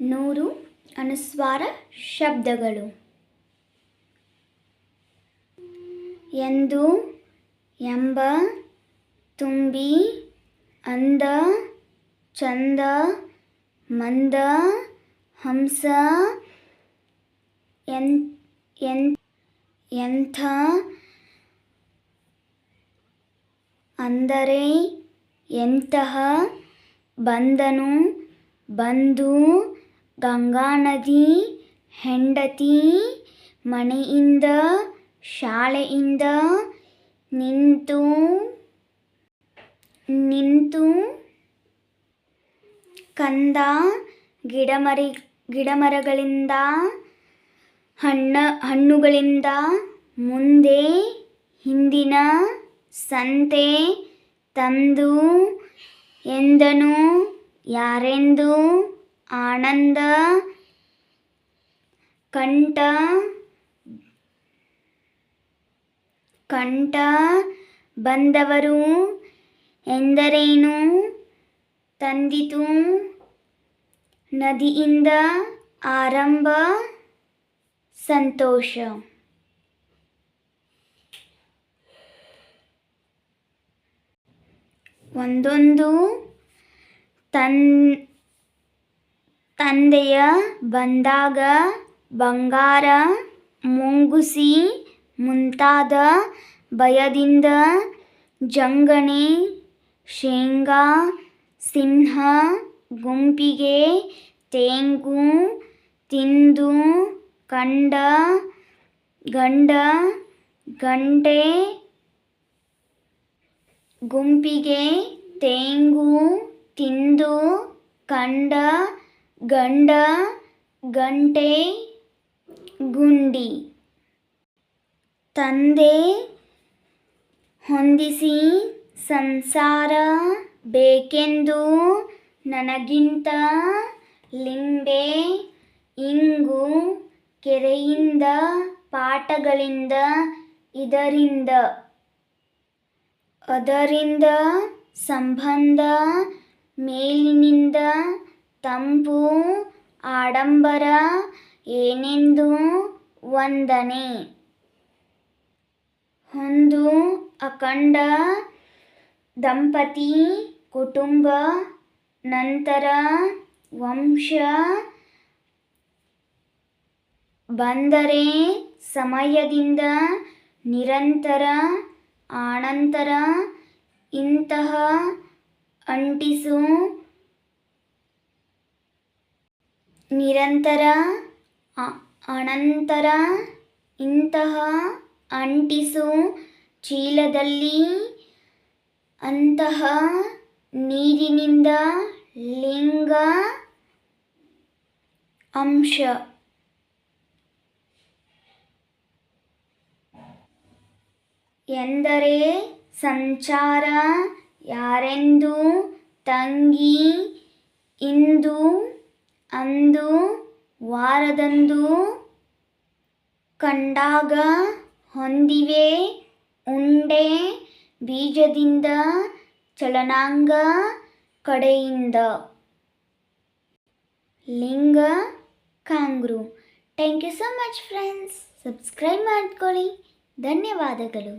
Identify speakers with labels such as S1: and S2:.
S1: ನೂರು ಅನುಸ್ವಾರ ಶಬ್ದಗಳು. ಎಂದು ಎಂಬ ತುಂಬಿ ಅಂದ ಚಂದ ಮಂದ ಹಂಸ ಎನ್ ಎಂಥ ಅಂದರೆ ಎಂತಹ ಬಂದನು ಬಂದು ಗಂಗಾನದಿ ಹೆಂಡತಿ, ಮನೆಯಿಂದ, ಶಾಲೆಯಿಂದ ನಿಂತು ನಿಂತು, ಕಂದ ಗಿಡಮರಿ, ಗಿಡಮರಗಳಿಂದ, ಹಣ್ಣ, ಹಣ್ಣುಗಳಿಂದ, ಮುಂದೆ, ಹಿಂದಿನ ಸಂತೆ ತಂದು ಎಂದನು ಯಾರೆಂದು? ಆನಂದ ಕಂಠ ಕಂಠ ಬಂದವರು ಎಂದರೇನು? ತಂದಿತು ನದಿಯಿಂದ ಆರಂಭ ಸಂತೋಷ. ಒಂದೊಂದು ತನ್ ತಂದೆಯ ಬಂದಾಗ ಬಂಗಾರ, ಮುಂಗುಸಿ, ಮುಂತಾದ ಭಯದಿಂದ ಜಂಗಣೆ, ಶೇಂಗಾ, ಸಿಂಹ, ಗುಂಪಿಗೆ ತೇಂಗು, ತಿಂದು, ಕಂಡ, ಗಂಡ, ಗಂಟೆ, ಗುಂಪಿಗೆ ತೇಂಗು, ತಿಂದು, ಕಂಡ ಗಂಡ, ಗಂಟೆ, ಗುಂಡಿ. ತಂದೆ ಹೊಂದಿಸಿ ಸಂಸಾರ ಬೇಕೆಂದು ನನಗಿಂತ ಲಿಂಬೆ, ಇಂಗು, ಕೆರೆಯಿಂದ ಪಾಠಗಳಿಂದ ಇದರಿಂದ. ಅದರಿಂದ ಸಂಬಂಧ ಮೇಲಿನಿಂದ ತಂಪು, ಆಡಂಬರ, ಏನೆಂದು ವಂದನೆ. ಹೊಂದು ಅಖಂಡ ದಂಪತಿ ಕುಟುಂಬ, ನಂತರ ವಂಶ. ಬಂದರೆ ಸಮಯದಿಂದ ನಿರಂತರ, ಆನಂತರ ಇಂತಹ ಅಂಟಿಸು ನಿರಂತರ ಅನಂತರ ಇಂತಹ ಅಂಟಿಸು ಚೀಲದಲ್ಲಿ ಅಂತಹ ನೀರಿನಿಂದ ಲಿಂಗ ಅಂಶ. ಎಂದರೆ ಸಂಚಾರ ಯಾರೆಂದು ತಂಗಿ ಇಂದು ಅಂದು, ವಾರದಂದು ಕಂಡಾಗ ಹೊಂದಿವೆ ಉಂಡೆ ಬೀಜದಿಂದ ಚಲನಾಂಗ ಕಡೆಯಿಂದ. ಲಿಂಗ ಕಾಂಗ್ರು. Thank you so much friends subscribe ಮಾಡ್ಕೊಳ್ಳಿ. ಧನ್ಯವಾದಗಳು.